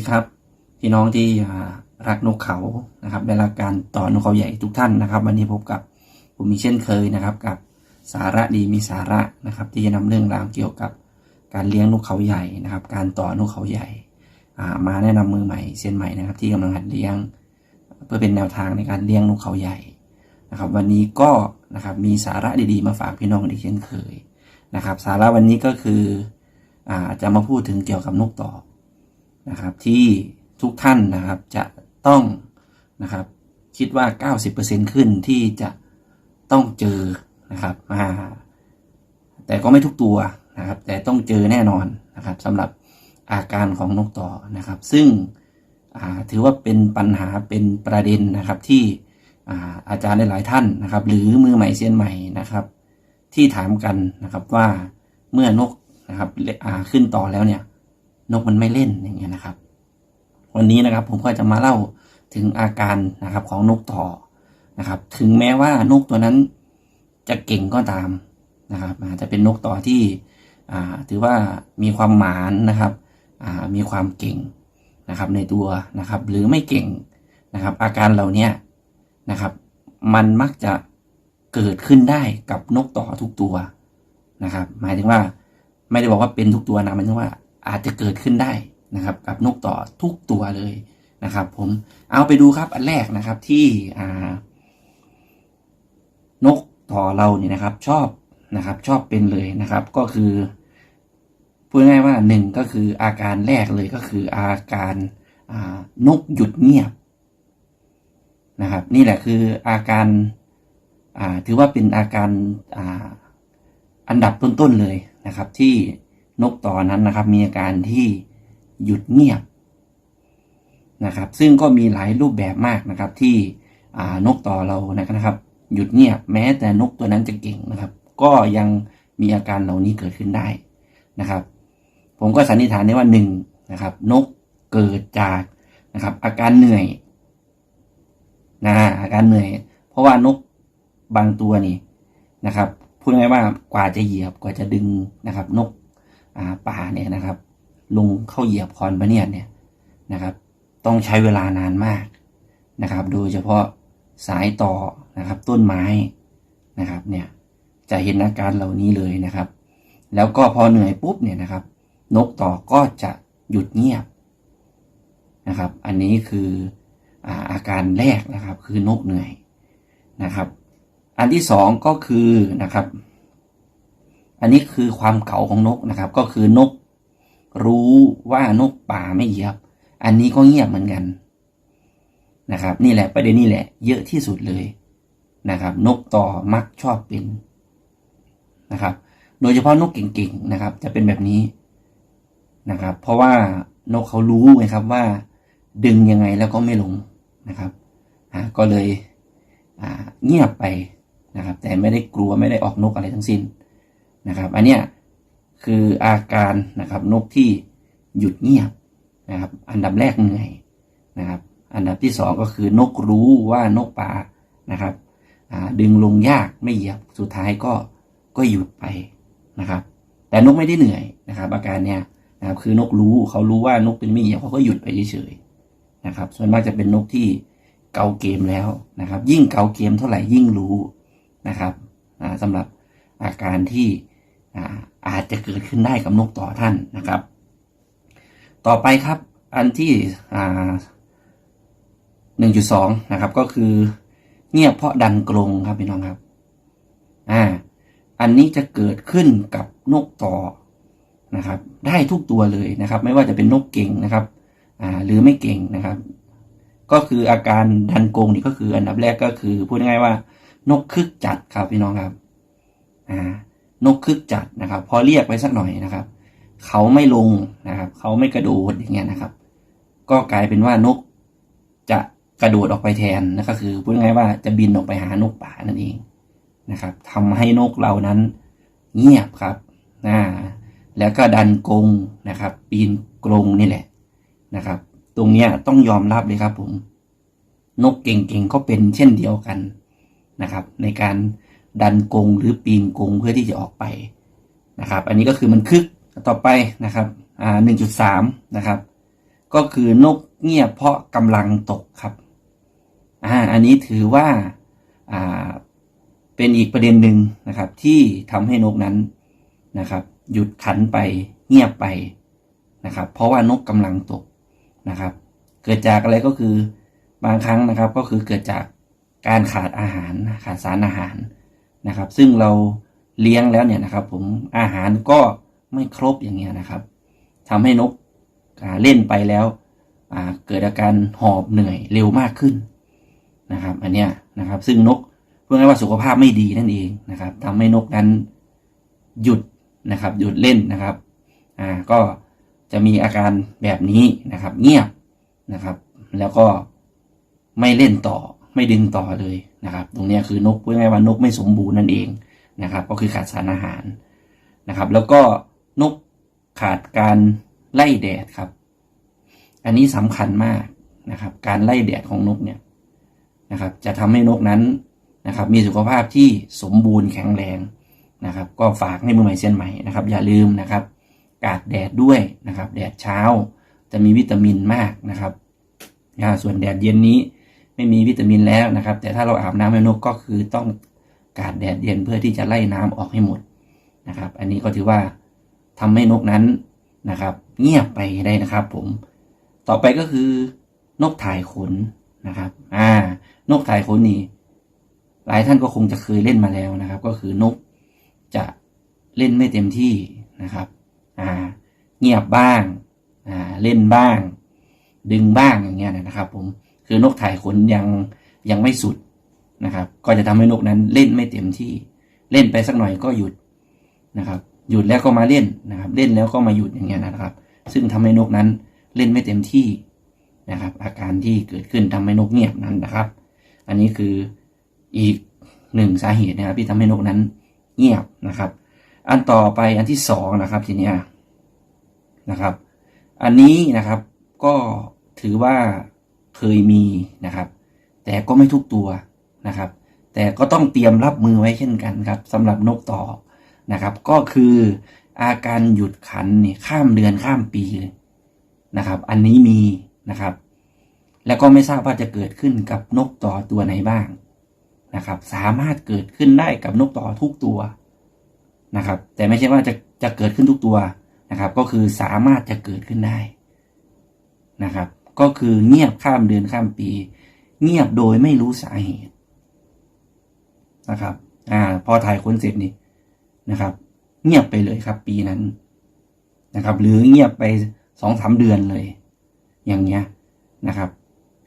ดีครับ พี่น้องที่รักนกเขานะครับและรักการต่อนกเขาใหญ่ทุกท่านนะครับ วันนี้พบกับผมมีเช่นเคยนะครับ กับสาระดีมีสาระนะครับ ที่จะนำเรื่องราวเกี่ยวกับการเลี้ยงนกเขาใหญ่นะครับ การต่อนกเขาใหญ่มาแนะนำมือใหม่เซียนใหม่นะครับ ที่กำลังหัดเลี้ยง เพื่อเป็นแนวทางในการเลี้ยงนกเขาใหญ่นะครับ วันนี้ก็นะครับมีสาระดีๆมาฝากพี่น้องอีกเช่นเคยนะครับ สาระวันนี้ก็คืออาจะมาพูดถึงเกี่ยวกับนกต่อ นะครับที่ทุกท่านนะครับจะต้องนะครับคิดว่า 90%ขึ้นที่จะต้องเจอนะครับมาแต่ก็ไม่ทุกตัวนะครับ แต่ต้องเจอแน่นอนนะครับสำหรับอาการของนกต่อนะครับ ซึ่งถือว่าเป็นปัญหาเป็นประเด็นนะครับที่อาอาจารย์หลายท่านนะครับ หรือมือใหม่เซียนใหม่นะครับ ที่ถามกันนะครับว่าเมื่อนกนะครับขึ้นต่อแล้วเนี่ย นกมันไม่เล่นอย่างเงี้ยนะครับ วันนี้นะครับผมก็จะมาเล่าถึงอาการนะครับของนกต่อนะครับ ถึงแม้ว่านกตัวนั้นจะเก่งก็ตามนะครับอาจจะเป็นนกต่อที่อ่าถือว่ามีความหมานนะครับอ่ามีความเก่งนะครับในตัวนะครับ หรือไม่เก่งนะครับ อาการเหล่านี้นะครับ มันมักจะเกิดขึ้นได้กับนกต่อทุกตัวนะครับ หมายถึงว่าไม่ได้บอกว่าเป็นทุกตัวนะหมายถึงว่า อาจจะเกิดขึ้นได้นะครับ กับนกต่อทุกตัวเลยนะครับ ผมเอาไปดูครับอันแรกนะครับที่นกต่อเราเนี่ยนะครับ ชอบนะครับ ชอบเป็นเลยนะครับ ก็คือพูดง่ายว่าหนึ่งก็คืออาการแรกเลยก็คืออาการานกหยุดเงียบนะครับ นี่แหละคืออาการาถือว่าเป็นอาการอาอันดับต้นๆเลยนะครับ ที่ นกต่อนั้นนะครับ มีอาการที่หยุดเงียบนะครับ ซึ่งก็มีหลายรูปแบบมากนะครับ ที่นกต่อเรานะครับ หยุดเงียบแม้แต่นกตัวนั้นจะเก่งนะครับ ก็ยังมีอาการเหล่านี้เกิดขึ้นได้นะครับ ผมก็สันนิษฐานได้ว่าหนึ่งนะครับ นกเกิดจากนะครับ อาการเหนื่อยนะอาการเหนื่อย เพราะว่านกบางตัวนี่นะครับพูดง่ายว่ากว่าจะเหยียบกว่าจะดึงนะครับ นก ป่าเนี่ยนะครับ ลงเข้าเหยียบคอนบะเนียดเนี่ยนะครับ ต้องใช้เวลานานมากนะครับ โดยเฉพาะสายต่อนะครับ ต้นไม้นะครับเนี่ยจะเห็นอาการเหล่านี้เลยนะครับ แล้วก็พอเหนื่อยปุ๊บเนี่ยนะครับ นกต่อก็จะหยุดเงียบนะครับ อันนี้คืออาอาการแรกนะครับ คือนกเหนื่อยนะครับ อันที่สองก็คือนะครับ อันนี้คือความเก่าของนกนะครับ ก็คือนก รู้ว่านกป่าไม่เหยียบ อันนี้ก็เงียบเหมือนกันนะครับ นี่แหละประเด็นนี่แหละ เยอะที่สุดเลยนะครับ นกต่อมักชอบเป็นนะครับ โดยเฉพาะนกเก่งๆนะครับ จะเป็นแบบนี้นะครับ เพราะว่านกเขารู้ไงครับว่า ดึงยังไงแล้วก็ไม่ลงนะครับอ่าก็เลยอ่าเงียบไปนะครับ แต่ไม่ได้กลัวไม่ได้ออกนกอะไรทั้งสิ้น นะครับ อันเนี้ยคืออาการนะครับนกที่หยุดเงียบนะครับ อันดับแรกเหนื่อยนะครับ อันดับที่สองก็คือนกรู้ว่านกป่านะครับดึงลงยากไม่เหยียบสุดท้ายก็ก็หยุดไปนะครับ แต่นกไม่ได้เหนื่อยนะครับ อาการเนี้ยนะครับคือนกรู้เขารู้ว่านกเป็นไม่เหยียบเขาก็หยุดไปเฉยๆนะครับ ส่วนมากจะเป็นนกที่เกาเกมแล้วนะครับ ยิ่งเกาเกมเท่าไหร่ยิ่งรู้นะครับอ่าสำหรับอาการที่ อาจจะเกิดขึ้นได้กับนกต่อท่านนะครับ ต่อไปครับอันที่หนึ่งจุดสองนะครับ ก็คือเงียบเพราะดันกรงครับพี่น้องครับ อ่า อันนี้จะเกิดขึ้นกับนกต่อนะครับ ได้ทุกตัวเลยนะครับ ไม่ว่าจะเป็นนกเก่งนะครับ อ่า หรือไม่เก่งนะครับ ก็คืออาการดันกรงนี่ก็คืออันดับแรกก็คือพูดง่ายๆว่า นกคึกจัดครับพี่น้องครับ อ่า นกคึกจัดนะครับ พอเรียกไปสักหน่อยนะครับ เขาไม่ลงนะครับ เขาไม่กระโดดอย่างเงี้ยนะครับ ก็กลายเป็นว่านกจะกระโดดออกไปแทนนะก็คือพูดง่ายว่าจะบินออกไปหานกป่านั่นเองนะครับทำให้นกเรานั้นเงียบครับอ่าแล้วก็ดันกรงนะครับ ปีนกรงนี่แหละนะครับ ตรงเนี้ยต้องยอมรับเลยครับผม นกเก่งๆก็เป็นเช่นเดียวกันนะครับ ในการ ดันกงหรือปีนกงเพื่อที่จะออกไปนะครับ อันนี้ก็คือมันคึกต่อไปนะครับอ่าหนึ่งจุดสามนะครับ ก็คือนกเงียบเพราะกำลังตกครับอ่าอันนี้ถือว่าอ่าเป็นอีกประเด็นหนึ่งนะครับ ที่ทำให้นกนั้นนะครับ หยุดขันไปเงียบไปนะครับ เพราะว่านกกำลังตกนะครับ เกิดจากอะไรก็คือบางครั้งนะครับ ก็คือเกิดจากการขาดอาหารขาดสารอาหาร นะครับ ซึ่งเราเลี้ยงแล้วเนี่ยนะครับ ผมอาหารก็ไม่ครบอย่างเงี้ยนะครับทำให้นกเล่นไปแล้วเกิดอาการหอบเหนื่อยเร็วมากขึ้นนะครับ อันเนี้ยนะครับ ซึ่งนกเพื่อให้ว่าสุขภาพไม่ดีนั่นเองนะครับทำให้นกนั้นหยุดนะครับ หยุดเล่นนะครับอ่าก็จะมีอาการแบบนี้นะครับ เงียบนะครับ แล้วก็ไม่เล่นต่อไม่ดึงต่อเลย นะครับ ตรงนี้คือนกพูดง่ายว่านกไม่สมบูรณ์นั่นเองนะครับ ก็คือขาดสารอาหารนะครับ แล้วก็นกขาดการไล่แดดครับ อันนี้สำคัญมากนะครับ การไล่แดดของนกเนี่ยนะครับ จะทำให้นกนั้นนะครับ มีสุขภาพที่สมบูรณ์แข็งแรงนะครับ ก็ฝากให้มือใหม่เซียนใหม่นะครับ อย่าลืมนะครับ กาดแดดด้วยนะครับ แดดเช้าจะมีวิตามินมากนะครับส่วนแดดเย็นนี้ ไม่มีวิตามินแล้วนะครับ แต่ถ้าเราอาบน้ำให้นกก็คือต้องกาดแดดเย็นเพื่อที่จะไล่น้ำออกให้หมดนะครับ อันนี้ก็ถือว่าทำให้นกนั้นนะครับ เงียบไปได้นะครับ ผมต่อไปก็คือนกถ่ายขนนะครับ อ่า นกถ่ายขนนี่หลายท่านก็คงจะเคยเล่นมาแล้วนะครับ ก็คือนกจะเล่นไม่เต็มที่นะครับ อ่า เงียบบ้าง อ่า เล่นบ้าง ดึงบ้างอย่างเงี้ยนะครับ ผม คือนกถ่ายขนยังยังไม่สุดนะครับ ก็จะทำให้นกนั้นเล่นไม่เต็มที่ เล่นไปสักหน่อยก็หยุดนะครับ หยุดแล้วก็มาเล่นนะครับ เล่นแล้วก็มาหยุดอย่างเงี้ยนะครับ ซึ่งทำให้นกนั้นเล่นไม่เต็มที่นะครับ อาการที่เกิดขึ้นทำให้นกเงียบนั้นนะครับ อันนี้คืออีกหนึ่งสาเหตุนะครับ ที่ทำให้นกนั้นเงียบนะครับ อันต่อไปอันที่สองนะครับทีเนี้ยนะครับ อันนี้นะครับก็ถือว่า เคยมีนะครับ แต่ก็ไม่ทุกตัวนะครับ แต่ก็ต้องเตรียมรับมือไว้เช่นกันครับสำหรับนกต่อนะครับ ก็คืออาการหยุดขันเนี่ยข้ามเดือนข้ามปีเลยนะครับ อันนี้มีนะครับ แล้วก็ไม่ทราบว่าจะเกิดขึ้นกับนกต่อตัวไหนบ้างนะครับ สามารถเกิดขึ้นได้กับนกต่อทุกตัวนะครับ แต่ไม่ใช่ว่าจะจะเกิดขึ้นทุกตัวนะครับ ก็คือสามารถจะเกิดขึ้นได้นะครับ ก็คือเงียบข้ามเดือนข้ามปี เงียบโดยไม่รู้สาเหตุนะครับ อ่า พอถ่ายคนเสร็จนี่นะครับ เงียบไปเลยครับ ปีนั้นนะครับ หรือเงียบไปสองสามเดือนเลย อย่างเงี้ยนะครับ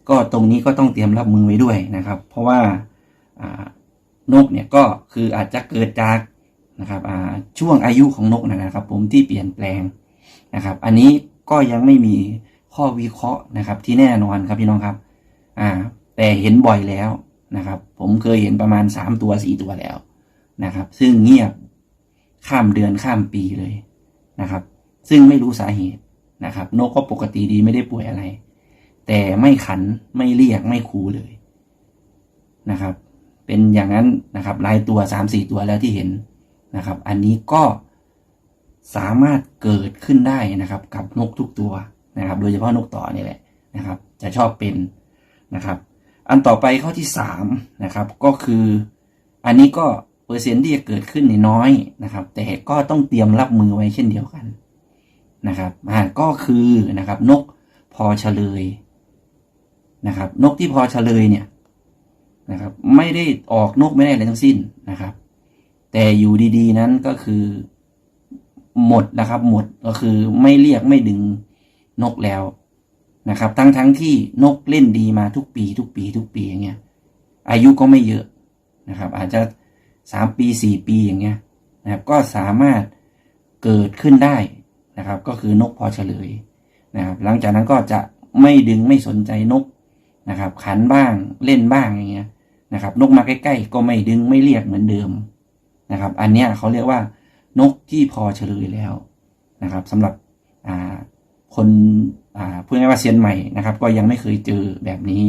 ก็ตรงนี้ก็ต้องเตรียมรับมือไว้ด้วยนะครับ เพราะว่าอ่านกเนี่ยก็คืออาจจะเกิดจากนะครับอ่าช่วงอายุของนกนะครับ ผมที่เปลี่ยนแปลงนะครับ อันนี้ก็ยังไม่มี ข้อวิเคราะห์นะครับ ที่แน่นอนครับพี่น้องครับ อ่า แต่เห็นบ่อยแล้วนะครับ ผมเคยเห็นประมาณสามตัวสี่ตัวแล้วนะครับ ซึ่งเงียบข้ามเดือนข้ามปีเลยนะครับ ซึ่งไม่รู้สาเหตุนะครับ นกก็ปกติดีไม่ได้ป่วยอะไร แต่ไม่ขันไม่เรียกไม่คูเลยนะครับ เป็นอย่างนั้นนะครับลายตัวสามสี่ตัวแล้วที่เห็นนะครับ อันนี้ก็สามารถเกิดขึ้นได้นะครับ กับนกทุกตัว นะครับ โดยเฉพาะนกต่อนี่แหละนะครับ จะชอบเป็นนะครับ อันต่อไปข้อที่สามนะครับก็คืออันนี้ก็เปอร์เซ็นต์ที่จะเกิดขึ้นนน้อยนะครับ แต่ก็ต้องเตรียมรับมือไว้เช่นเดียวกันนะครับอ่าก็คือนะครับ นกพอเฉลยนะครับ นกที่พอเฉลยเนี่ยนะครับ ไม่ได้ออกนกไม่ได้อะไรทั้งสิ้นนะครับ แต่อยู่ดีๆนั้นก็คือหมดนะครับ หมดก็คือไม่เรียกไม่ดึง นกแล้วนะครับ ทั้งทั้งที่นกเล่นดีมาทุกปี ทุกปี ทุกปีอย่างเงี้ย อายุก็ไม่เยอะนะครับ อาจจะสามปีสี่ปีอย่างเงี้ยนะครับ ก็สามารถเกิดขึ้นได้นะครับ ก็คือนกพอเฉลยนะครับ หลังจากนั้นก็จะไม่ดึงไม่สนใจนกนะครับ ขันบ้างเล่นบ้างอย่างเงี้ยนะครับ นกมาใกล้ๆก็ไม่ดึงไม่เรียกเหมือนเดิมนะครับ อันเนี้ยเขาเรียกว่านกที่พอเฉลยแล้วนะครับสำหรับอ่า คนพูดง่ายว่าเซียนใหม่นะครับก็ยังไม่เคยเจอแบบนี้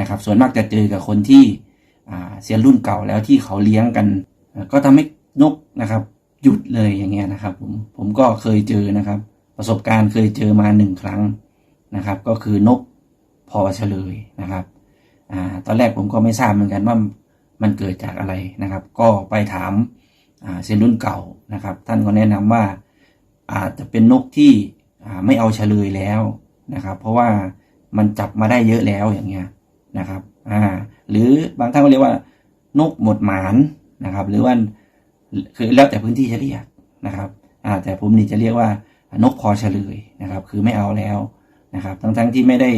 นะครับ ส่วนมากจะเจอกับคนที่เซียนรุ่นเก่าแล้วที่เขาเลี้ยงกัน ก็ทำให้นกนะครับหยุดเลยอย่างเงี้ยนะครับผมผมก็เคยเจอนะครับ ประสบการณ์เคยเจอมาหนึ่งครั้งนะครับ ก็คือนกพอเฉลยนะครับอตอนแรกผมก็ไม่ทราบเหมือนกันว่ามันเกิดจากอะไรนะครับ ก็ไปถามเซียนรุ่นเก่านะครับ ท่านก็แนะนำว่าอาจจะเป็นนกที่ ไม่เอาเฉลยแล้วนะครับ เพราะว่ามันจับมาได้เยอะแล้วอย่างเงี้ยนะครับอ่าหรือบางท่านก็เรียกว่านกหมดหมานนะครับ หรือว่าคือแล้วแต่พื้นที่จะเรียกนะครับอ่าแต่ผมนี่จะเรียกว่านกพอเฉลยนะครับ คือไม่เอาแล้วนะครับ ทั้งๆที่ไม่ได้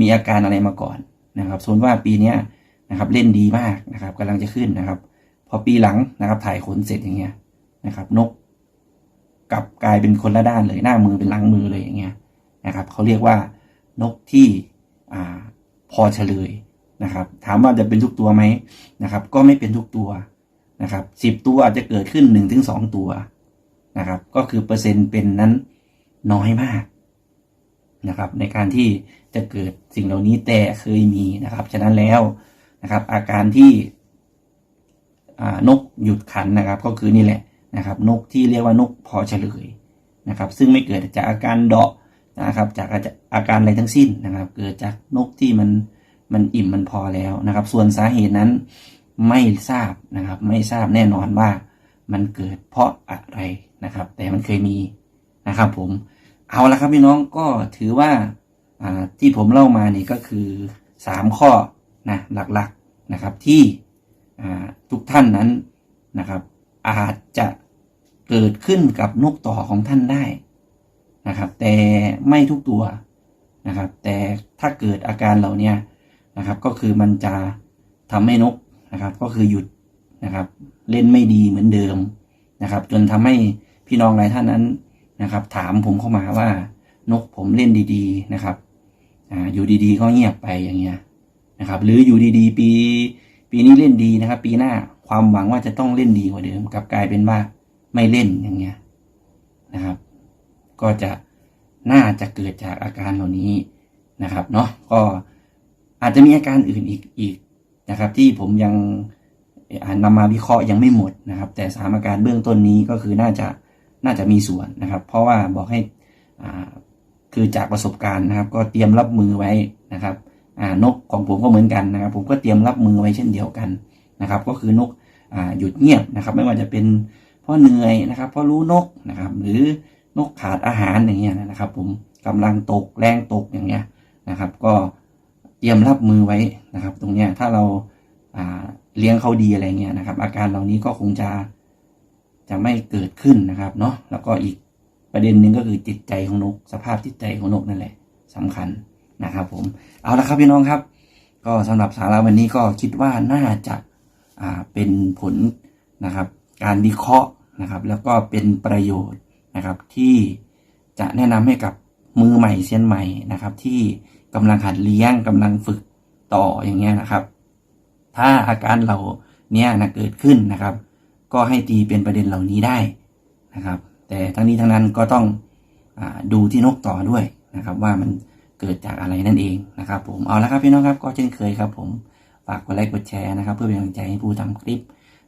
มีอาการอะไรมาก่อนนะครับส่วนว่าปีเนี้ยนะครับเล่นดีมากนะครับกำลังจะขึ้นนะครับ พอปีหลังนะครับถ่ายขนเสร็จอย่างเงี้ยนะครับ นก กลับกลายเป็นคนละด้านเลยหน้ามือเป็นหลังมือเลยอย่างเงี้ยนะครับเขาเรียกว่านกที่อพอเฉลยนะครับ ถามว่าจะเป็นทุกตัวไหมนะครับ ก็ไม่เป็นทุกตัวนะครับสิบตัวอาจจะเกิดขึ้นหนึ่งถึงสองตัวนะครับ ก็คือเปอร์เซ็นต์เป็นนั้นน้อยมากนะครับ ในการที่จะเกิดสิ่งเหล่านี้แต่เคยมีนะครับ ฉะนั้นแล้วนะครับ อาการที่นกหยุดขันนะครับ ก็คือนี่แหละ นะครับ นกที่เรียกว่านกพอเฉลยนะครับ ซึ่งไม่เกิดจากอาการเดาะนะครับ จากอาการอะไรทั้งสิ้นนะครับ เกิดจากนกที่มันมันอิ่มมันพอแล้วนะครับ ส่วนสาเหตุนั้นไม่ทราบนะครับ ไม่ทราบแน่นอนว่ามันเกิดเพราะอะไรนะครับ แต่มันเคยมีนะครับ ผมเอาละครับพี่น้องก็ถือว่าที่ผมเล่ามานี่ก็คือสามข้อนะหลักๆนะครับที่ทุกท่านนั้นนะครับ อาจจะ เกิดขึ้นกับนกต่อของท่านได้นะครับ แต่ไม่ทุกตัวนะครับ แต่ถ้าเกิดอาการเหล่านี้นะครับ ก็คือมันจะทำให้นกนะครับ ก็คือหยุดนะครับ เล่นไม่ดีเหมือนเดิมนะครับ จนทำให้พี่น้องหลายท่านนั้นนะครับ ถามผมเข้ามาว่านกผมเล่นดีๆนะครับอ่าอยู่ดีๆก็เงียบไปอย่างเงี้ยนะครับ หรืออยู่ดีๆ ปี ปีนี้เล่นดีนะครับ ปีหน้าความหวังว่าจะต้องเล่นดีกว่าเดิมกลับกลายเป็นว่า ไม่เล่นอย่างเงี้ยนะครับ ก็จะน่าจะเกิดจากอาการเหล่านี้นะครับเนาะก็อาจจะมีอาการอื่นอีกอีกนะครับ ที่ผมยังอ่านำมาวิเคราะห์ยังไม่หมดนะครับ แต่สามอาการเบื้องต้นนี้ก็คือน่าจะน่าจะมีส่วนนะครับ เพราะว่าบอกให้คือจากประสบการณ์นะครับ ก็เตรียมรับมือไว้นะครับนกของผมก็เหมือนกันนะครับ ผมก็เตรียมรับมือไว้เช่นเดียวกันนะครับ ก็คือนกอหยุดเงียบนะครับ ไม่ว่าจะเป็น เพราะเหนื่อยนะครับ เพราะรู้นกนะครับ หรือนกขาดอาหารอย่างเงี้ยนะครับ ผมกำลังตกแรงตกอย่างเงี้ยนะครับ ก็เตรียมรับมือไว้นะครับ ตรงเนี้ยถ้าเราอ่าเลี้ยงเขาดีอะไรเงี้ยนะครับ อาการเหล่านี้ก็คงจะจะไม่เกิดขึ้นนะครับเนาะแล้วก็อีกประเด็นหนึ่งก็คือจิตใจของนก สภาพจิตใจของนกนั่นแหละสำคัญนะครับ ผมเอาละครับพี่น้องครับ ก็สำหรับสาระวันนี้ก็คิดว่าน่าจะอ่าเป็นผลนะครับ การวิเคราะห์ นะครับ แล้วก็เป็นประโยชน์นะครับที่จะแนะนำให้กับมือใหม่เซียนใหม่นะครับ ที่กำลังหัดเลี้ยงกำลังฝึกต่ออย่างเงี้ยนะครับ ถ้าอาการเหล่านี้นะเกิดขึ้นนะครับ ก็ให้ตีเป็นประเด็นเหล่านี้ได้นะครับ แต่ทั้งนี้ทั้งนั้นก็ต้องอดูที่นกต่อด้วยนะครับ ว่ามันเกิดจากอะไรนั่นเองนะครับ ผมเอาละครับพี่น้องครับก็เช่นเคยครับ ผมฝากกดไลค์กดแชร์นะครับ เพื่อเป็นกำลังใจให้ผู้ทำคลิป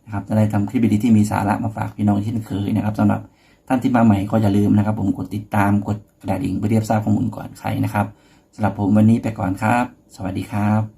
นะครับจะได้ทำคลิปดีๆที่มีสาระมาฝากพี่น้องเช่นเคยนะครับสำหรับท่านที่มาใหม่ก็อย่าลืมนะครับ ผมกดติดตามกดกระดิ่งเพื่อเรียบทราบข้อมูลก่อนใครนะครับสำหรับผมวันนี้ไปก่อนครับ สวัสดีครับ